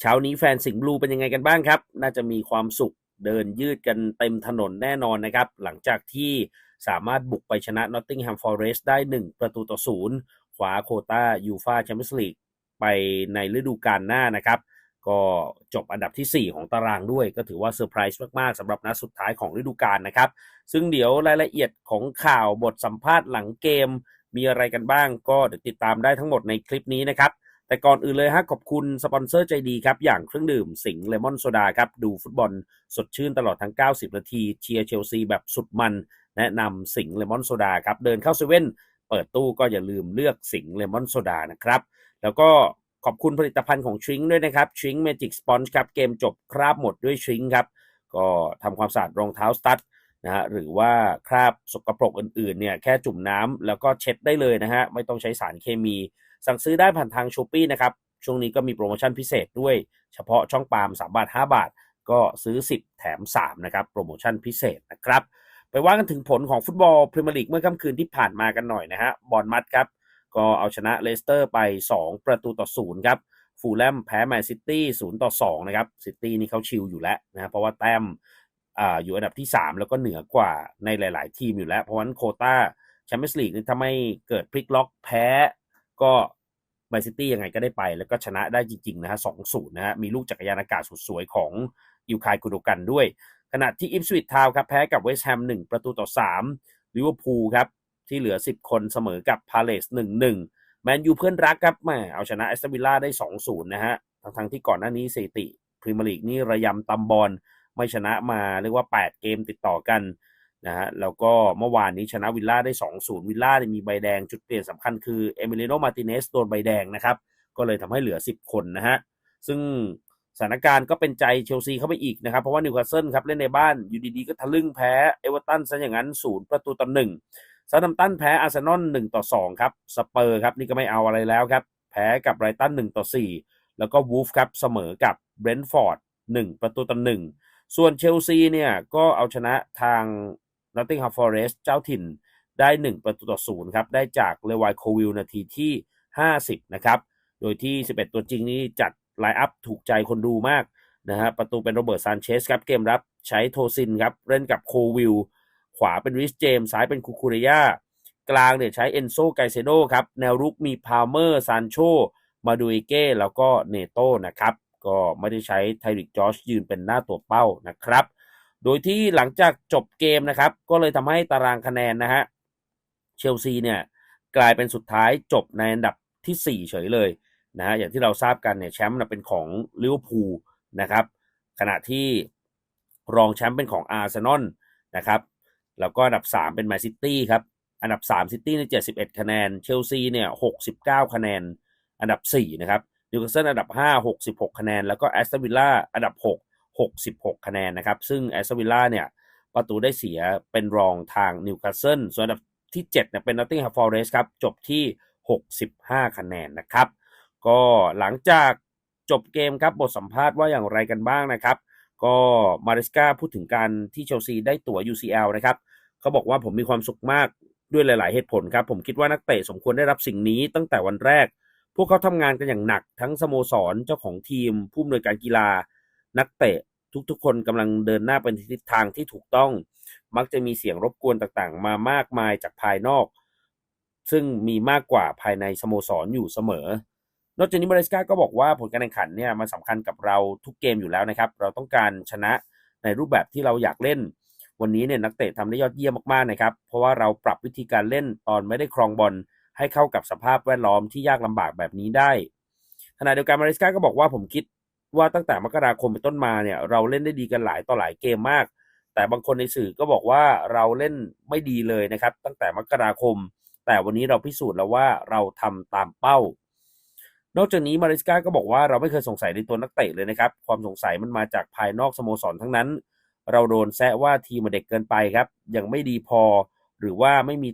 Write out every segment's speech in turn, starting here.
เช้านี้แฟนสิงห์บลูเป็นยังไงกันบ้างครับ น่าจะมีความสุขเดินยืดกันเต็มถนนแน่นอนนะครับ หลังจากที่สามารถบุกไปชนะ Nottingham Forest ได้ 1 ประตูต่อศูนย์คว้าโคต้ายูฟาแชมเปี้ยนส์ลีกไปในฤดูกาลหน้านะครับ ก็จบอันดับที่ 4 ของตารางด้วย ก็ถือว่าเซอร์ไพรส์มาก ๆสำหรับนัดสุดท้ายของฤดูกาลนะครับ ซึ่งเดี๋ยวรายละเอียดของข่าวบทสัมภาษณ์หลังเกม มีอะไรกันบ้าง ก็เดี๋ยวติดตามได้ทั้งหมดในคลิปนี้นะครับ แต่ก่อนอื่นเลยฮะขอบคุณสปอนเซอร์ใจดีครับ อย่างเครื่องดื่มสิงห์เลมอนโซดาครับ ดูฟุตบอลสดชื่นตลอดทั้ง 90 นาที เชียร์เชลซีแบบสุดมัน แนะนำสิงห์เลมอนโซดาครับ เดินเข้าเซเว่นเปิดตู้ก็อย่าลืมเลือกสิงห์เลมอนโซดานะครับ แล้วก็ขอบคุณผลิตภัณฑ์ของชิงด้วยนะครับชิงเมจิกสปอนจ์ครับเกมจบคราบหมดด้วยชิงครับ ก็ทำความสะอาดรองเท้าสตั๊ดนะฮะหรือว่าคราบสกปรกอื่นๆเนี่ยแค่จุ่มน้ำแล้วก็เช็ดได้เลยนะฮะไม่ต้องใช้สารเคมี สั่งซื้อได้ผ่านทางช้อปปีนะครับ ช่วงนี้ก็มีโปรโมชั่นพิเศษด้วย เฉพาะช่องปาล์ม3บาท 5 บาท ก็ซื้อ 10 แถม 3 นะครับ โปรโมชั่นพิเศษนะครับ ไปว่ากันถึงผลของฟุตบอลพรีเมียร์ลีกเมื่อค่ำคืนที่ผ่านมากันหน่อยนะฮะบอลมัดครับ ก็เอาชนะเลสเตอร์ไป 2 ประตูต่อ0ครับฟูลแลมแพ้แมนซิตี้0ต่อ2นะครับซิตี้นี่เขาชิลอยู่แล้วนะเพราะว่าแต้มออยู่อันดับที่ 3 แล้วก็เหนือกว่าในหลาย ๆ ทีมอยู่แล้ว เพราะฉะนั้นโคต้าแชมเปี้ยนส์ลีกนี่ถ้าไม่เกิดพลิกล็อกแพ้ ก็แมนซิตี้ยังไงก็ได้ไป แล้วก็ชนะได้จริงๆนะฮะสองศูนย์นะฮะมีลูกจักรยานอากาศสุดสวยของอิวคายกุโดกันด้วย ขณะที่อิฟสวิตทาวครับแพ้กับเวสต์แฮมหนึ่งประตูต่อสามลิเวอร์พูลครับที่เหลือ 10 คนเสมอกับพาเลสหนึ่งหนึ่งแมนยูเพื่อนรักครับแม่เอาชนะแอสตันวิลล่าได้2-0นะฮะทั้งๆที่ก่อนหน้านี้สถิติพรีเมียร์ลีกนี่ระยำตำบอลไม่ชนะมาเรียกว่า 8 เกมติดต่อกัน นะฮะแล้วก็เมื่อวานนี้ชนะวิลล่าได้ 2-0 วิลล่ามีใบแดงจุดเปลี่ยนสำคัญคือเอมิเลโนมาติเนสโดนใบแดงนะครับ ก็เลยทำให้เหลือ 10 คนนะฮะ ซึ่งสถานการณ์ก็เป็นใจเชลซีเข้าไปอีกนะครับ เพราะว่านิวคาสเซิลครับเล่นในบ้านอยู่ดีๆ ก็ทะลึ่งแพ้เอเวอร์ตันซะอย่างนั้นศูนย์ประตูต่อหนึ่งซาดัมตันแพ้อาร์เซนอลหนึ่งต่อสองครับสเปอร์ครับนี่ก็ไม่เอาอะไรแล้วครับ แพ้กับไรตันหนึ่งต่อสี่แล้วก็วูฟครับเสมอกับเบรนท์ฟอร์ดหนึ่งประตูต่อหนึ่งส่วนเชลซีเนี่ยก็เอาชนะทาง นอตติงแฮมฟอเรสต์เจ้าถิ่นได้ 1 ประตูต่อศูนย์ครับ ได้จากเลวายโควิลนาทีที่ 50 นะครับ โดยที่ 11 ตัวจริงนี้จัดไลน์อัพถูกใจคนดูมากนะฮะประตูเป็นโรเบิร์ตซานเชสครับเกมรับใช้โทซินครับเล่นกับโควิลขวาเป็นริสเจมซ้ายเป็นคูคูเรยากลางเนี่ยใช้เอนโซไกเซโดครับ แนวรุกมีพาวเมอร์ซานโชมาดูเอเก้แล้วก็เนโต้นะครับ ก็ไม่ได้ใช้ไทริกจอชยืนเป็นหน้าตัวเป้านะครับ โดยที่หลังจากจบเกมนะครับ ก็เลยทำให้ตารางคะแนนนะฮะเชลซีเนี่ยกลายเป็นสุดท้ายจบในอันดับที่ 4 เฉยเลยนะฮะอย่างที่เราทราบกันเนี่ยแชมป์เป็นของลิเวอร์พูลนะครับ ขณะที่รองแชมป์เป็นของอาร์เซนอลนะครับแล้วก็อันดับ 3 เป็นแมนซิตี้ครับอันดับ3ซิตี้ใน71 คะแนนเชลซีเนี่ย69 คะแนน อันดับ 4 นะครับนิวคาสเซิลอันดับ 5 66 คะแนน แล้วก็แอสตันวิลล่าอันดับ6 66 คะแนนนะครับ ซึ่งแอสตันวิลล่าเนี่ยประตูได้เสียเป็นรองทางนิวคาสเซิลส่วนอันดับที่7เนี่ยเป็นนอตติงแฮมฟอร์เรสครับจบที่ 65 คะแนนนะครับ ก็หลังจากจบเกมครับบทสัมภาษณ์ว่าอย่างไรกันบ้างนะครับ ก็มาริสกาพูดถึงการที่เชลซีได้ตั๋ว UCL นะครับเขาบอกว่าผมมีความสุขมากด้วยหลาย ๆ เหตุผลครับ ผมคิดว่านักเตะสมควรได้รับสิ่งนี้ตั้งแต่วันแรก พวกเขาทำงานกันอย่างหนัก ทั้งสโมสรเจ้าของทีมผู้อำนวยการกีฬา นักเตะ ทุกๆ คนกำลังเดินหน้าเป็นทิศทางที่ถูกต้อง มักจะมีเสียงรบกวนต่างๆ มามากมายจากภายนอก ซึ่งมีมากกว่าภายในสโมสรอยู่เสมอ นอกจากนี้มาริสกาก็บอกว่าผลการแข่งขันเนี่ยมันสำคัญกับเราทุกเกมอยู่แล้วนะครับ เราต้องการชนะในรูปแบบที่เราอยากเล่น วันนี้เนี่ยนักเตะทำได้ยอดเยี่ยมมากๆนะครับ เพราะว่าเราปรับวิธีการเล่นตอนไม่ได้ครองบอลให้เข้ากับสภาพแวดล้อมที่ยากลำบากแบบนี้ได้ขณะเดียวกันมาริสกาก็บอกว่าผมคิด ว่าตั้งแต่มกราคมเป็นต้นมาเนี่ย เราเล่นได้ดีกันหลายต่อหลายเกมมาก แต่บางคนในสื่อก็บอกว่าเราเล่นไม่ดีเลยนะครับ ตั้งแต่มกราคม แต่วันนี้เราพิสูจน์แล้วว่าเราทำตามเป้า นอกจากนี้มาริสกาก็บอกว่าเราไม่เคยสงสัยในตัวนักเตะเลยนะครับ ความสงสัยมันมาจากภายนอกสโมสรทั้งนั้น เราโดนแซะว่าทีมเด็กเกินไปครับ ยังไม่ดีพอ หรือว่าไม่มี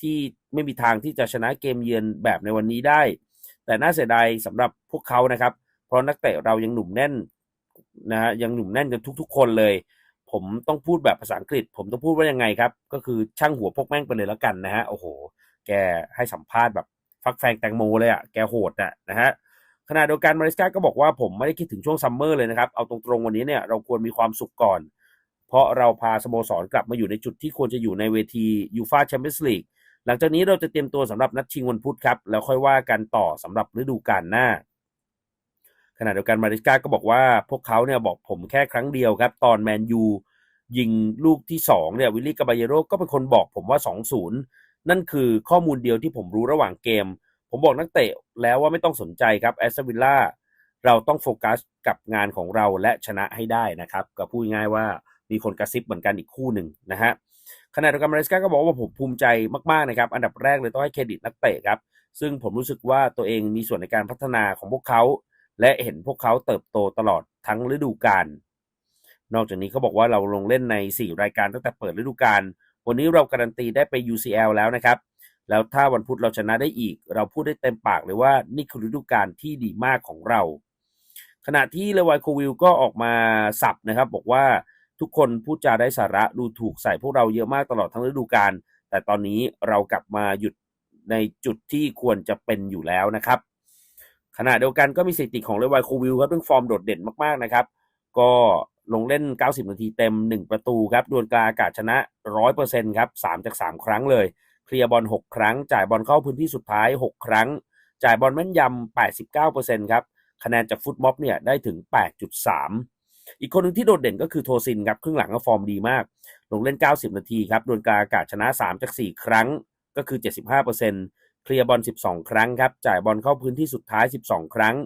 ที่ไม่มีทางที่จะชนะเกมเยือนแบบในวันนี้ได้ แต่น่าเสียดายสำหรับพวกเขานะครับ เพราะนักเตะเรายังหนุ่มแน่นนะฮะยังหนุ่มแน่นกันทุก ๆ คนเลย ผมต้องพูดแบบภาษาอังกฤษ ผมต้องพูดว่ายังไงครับ ก็คือช่างหัวพกแม่งไปเลยแล้วกันนะฮะโอ้โห แกให้สัมภาษณ์แบบฟักแฟงแตงโมเลยอะ่ะแกโหดอะนะฮะขณะเดียวกันมาริสกาก็บอกว่าผมไม่ได้คิดถึงช่วงซัมเมอร์เลยนะครับ เอาตรงๆวันนี้เนี่ยเราควรมีความสุขก่อน เพราะเราพาสโมสรกลับมาอยู่ในจุดที่ควรจะอยู่ในเวทียูฟาแชมเปี้ยนส์ลีกหลังจากนี้เราจะเตรียมตัวสำหรับนัดชิงวันพุธครับ แล้วค่อยว่ากันต่อสำหรับฤดูกาลหน้า ขณะเดียวกันมาริสกาก็บอกว่าพวกเขาเนี่ยบอกผมแค่ครั้งเดียวครับ ตอนแมนยูยิงลูกที่2เนี่ยวิลลี่กาบาเยโรก็เป็นคนบอกผมว่า 2-0 นั่นคือข้อมูลเดียวที่ผมรู้ระหว่างเกม ผมบอกนักเตะแล้วว่าไม่ต้องสนใจครับแอสตันวิลล่าเราต้องโฟกัสกับงานของเราและชนะให้ได้นะครับ ก็พูดง่ายว่ามีคนกระซิบเหมือนกันอีกคู่หนึ่งนะฮะขณะเดียวกันมาริสกาก็บอกว่าผมภูมิใจมากๆนะครับ อันดับแรกเลยต้องให้เครดิตนักเตะครับ ซึ่งผมรู้สึกว่าตัวเองมีส่วนในการพัฒนาของพวกเขา และเห็นพวกเขาเติบโตตลอดทั้งฤดูกาล นอกจากนี้เขาบอกว่าเราลงเล่นใน 4 รายการตั้งแต่เปิดฤดูกาล วันนี้เราการันตีได้ไป UCL แล้วนะครับ แล้วถ้าวันพุธเราชนะได้อีก เราพูดได้เต็มปากเลยว่านี่คือฤดูกาลที่ดีมากของเรา ขณะที่เลวายโควิลก็ออกมาสับนะครับ บอกว่าทุกคนพูดจาได้สาระดูถูกใส่พวกเราเยอะมากตลอดทั้งฤดูกาล แต่ตอนนี้เรากลับมาหยุดในจุดที่ควรจะเป็นอยู่แล้วนะครับ ขณะเดียวกันก็มีสถิติของเลวายโควิลครับเรื่องฟอร์มโดดเด่นมากๆนะครับ ก็ลงเล่น 90 นาทีเต็ม 1 ประตูครับดวลกลางอากาศชนะ 100%ครับ3จาก 3 ครั้งเลย เคลียร์บอล 6 ครั้ง จ่ายบอลเข้าพื้นที่สุดท้าย 6 ครั้ง จ่ายบอลแม่นยำ 89%ครับ คะแนนจากฟุตม็อบเนี่ยได้ถึง 8.3 อีกคนหนึ่งที่โดดเด่นก็คือโทซินครับ ครึ่งหลังก็ฟอร์มดีมาก ลงเล่น 90 นาทีครับดวลกลางอากาศชนะ 3 จาก 4 ครั้งก็คือ 75% เคลียร์บอล 12 ครั้งครับ จ่ายบอลเข้าพื้นที่สุดท้าย 12 ครั้ง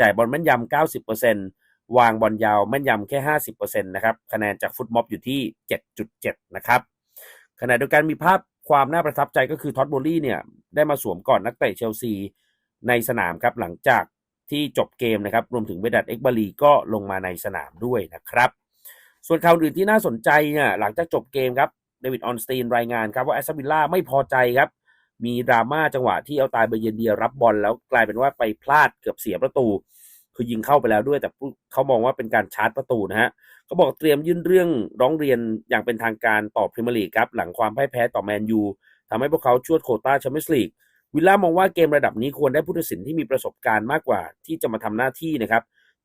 จ่ายบอลแม่นยำ 90%วางบอลยาวแม่นยำแค่ 50%นะครับ คะแนนจากฟุตม็อบอยู่ที่ 7.7 นะครับ ขณะเดียวกันมีภาพความน่าประทับใจก็คือท็อตโบลี่เนี่ยได้มาสวมก่อนนักเตะเชลซีในสนามครับหลังจากที่จบเกมนะครับ รวมถึงเวดัตเอ็กบาลีก็ลงมาในสนามด้วยนะครับ ส่วนข่าวอื่นที่น่าสนใจเนี่ยหลังจากจบเกมครับเดวิดออนสตีนรายงานครับว่าแอสตันวิลล่าไม่พอใจครับ มีดราม่าจังหวะที่เอาตายเบเยนเดียรับบอลแล้วกลายเป็นว่าไปพลาดเกือบเสียประตู คือยิงเข้าไปแล้วด้วย แต่เขามองว่าเป็นการชาร์จประตูนะฮะเขาบอกเตรียมยื่นเรื่องร้องเรียนอย่างเป็นทางการต่อพรีเมียร์ลีกครับหลังความพ่ายแพ้ต่อแมนยูทำให้พวกเขาชวดโควต้าแชมเปี้ยนส์ลีกวิลล่ามองว่าเกมระดับนี้ควรได้ผู้ตัดสินที่มีประสบการณ์มากกว่าที่จะมาทำหน้าที่นะครับ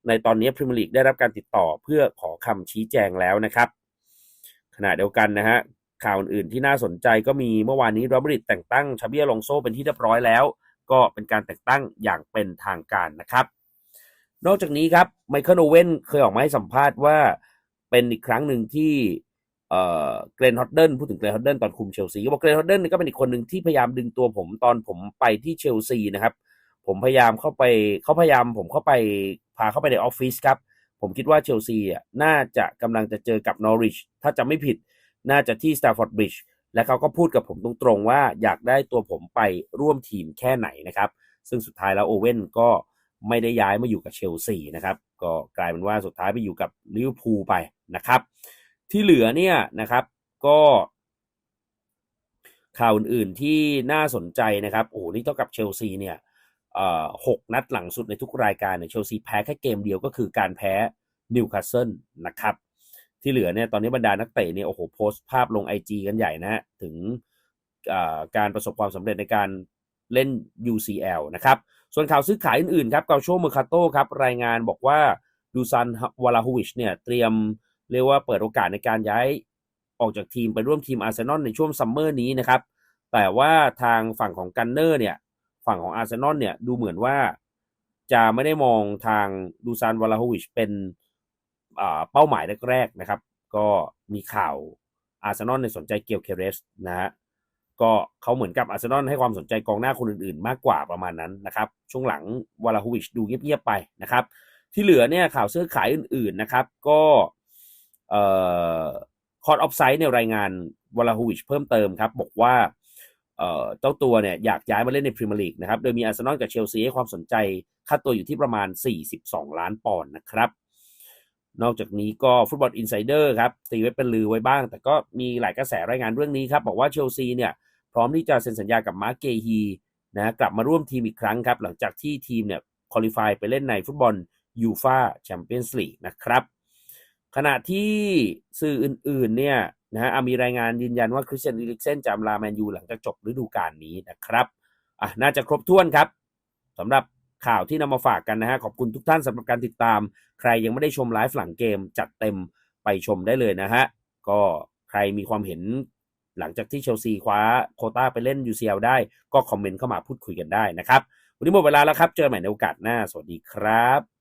ในตอนนี้พรีเมียร์ลีกได้รับการติดต่อเพื่อขอคำชี้แจงแล้วนะครับ ขณะเดียวกันนะฮะ ข่าวอื่นๆที่น่าสนใจก็มีเมื่อวานนี้รอบริตแต่งตั้งชาเบียลองโซเป็นที่เรียบร้อยแล้ว ก็เป็นการแต่งตั้งอย่างเป็นทางการนะครับ นอกจากนี้ครับไมเคิลโอเว่นเคยออกมาให้สัมภาษณ์ว่าเป็นอีกครั้งหนึ่งที่เอ่อเกรนฮอตเดิลพูดถึงเกรนฮอตเดิลตอนคุมเชลซีก็บอกเกรนฮอตเดิลก็เป็นอีกคนหนึ่งที่พยายามดึงตัวผมตอนผมไปที่เชลซีนะครับ ผมพยายามเข้าไปเขาพยายามผมเข้าไปพาเข้าไปในออฟฟิศครับ ผมคิดว่าเชลซีอะน่าจะกำลังจะเจอกับนอริชถ้าจะไม่ผิด น่าจะที่สตาร์ฟอร์ดบริดจ์และเขาก็พูดกับผมตรงๆว่าอยากได้ตัวผมไปร่วมทีมแค่ไหนนะครับ ซึ่งสุดท้ายแล้วโอเว่นก็ไม่ได้ย้ายมาอยู่กับเชลซีนะครับ ก็กลายเป็นว่าสุดท้ายไปอยู่กับลิเวอร์พูลไปนะครับ ที่เหลือเนี่ยนะครับก็ข่าวอื่นๆที่น่าสนใจนะครับโอ้โหนี่เท่ากับเชลซีเนี่ยหกนัดหลังสุดในทุกรายการเนี่ยเชลซีแพ้แค่เกมเดียวก็คือการแพ้นิวคาสเซิลนะครับ ที่เหลือเนี่ยตอนนี้บรรดานักเตะเนี่ยโอ้โหโพสต์ภาพลง IG กันใหญ่นะฮะถึงการประสบความสำเร็จในการเล่น UCL นะครับ ส่วนข่าวซื้อขายอื่นๆครับเกาโชเมอร์คาโตครับรายงานบอกว่าดูซันวาลาฮูวิชเนี่ยเตรียมเรียกว่าเปิดโอกาสในการย้ายออกจากทีมไปร่วมทีมอาร์เซนอลในช่วงซัมเมอร์นี้นะครับ แต่ว่าทางฝั่งของกันเนอร์เนี่ยฝั่งของอาร์เซนอลเนี่ยดูเหมือนว่าจะไม่ได้มองทางดูซานวาลาโฮวิชเป็น เป้าหมายแรกๆนะครับ ก็มีข่าวอาร์เซนอลในสนใจเกียวเคเรสนะฮะก็เขาเหมือนกับอาร์เซนอลให้ความสนใจกองหน้าคนอื่นๆ มากกว่าประมาณนั้นนะครับช่วงหลังวาลาโฮวิชดูเงียบๆไปนะครับ ที่เหลือเนี่ยข่าวซื้อขายอื่นๆนะครับ ก็เอ่อคอร์ดออฟไซด์ในรายงานวาลาโฮวิชเพิ่มเติมครับ บอกว่าเจ้าตัวเนี่ยอยากย้ายมาเล่นในพรีเมียร์ลีกนะครับ โดยมีอาร์เซนอลกับเชลซีให้ความสนใจค่าตัวอยู่ที่ประมาณ 42 ล้านปอนด์นะครับ นอกจากนี้ก็ฟุตบอลอินไซเดอร์ครับตีไว้เป็นลือไว้บ้าง แต่ก็มีหลายกระแสรายงานเรื่องนี้ครับ บอกว่าเชลซีเนี่ยพร้อมที่จะเซ็นสัญญากับมาร์เกฮีนะกลับมาร่วมทีมอีกครั้งครับ หลังจากที่ทีมเนี่ยคุริฟายไปเล่นในฟุตบอลยูฟาแชมเปี้ยนส์ลีกนะครับ ขณะที่สื่ออื่นๆเนี่ยนะฮะมีรายงานยืนยันว่าคริสเตียนอิลิกเซนจะลาแมนยูหลังจากจบฤดูกาลนี้นะครับอะน่าจะครบถ้วนครับสำหรับ ข่าวที่นำมาฝากกันนะฮะขอบคุณทุกท่านสำหรับการติดตาม ใครยังไม่ได้ชมไลฟ์หลังเกมจัดเต็มไปชมได้เลยนะฮะก็ใครมีความเห็นหลังจากที่เชลซีคว้าโคต้าไปเล่น UCL ได้ก็คอมเมนต์เข้ามาพูดคุยกันได้นะครับ วันนี้หมดเวลาแล้วครับ เจอกันใหม่ในโอกาสหน้า สวัสดีครับ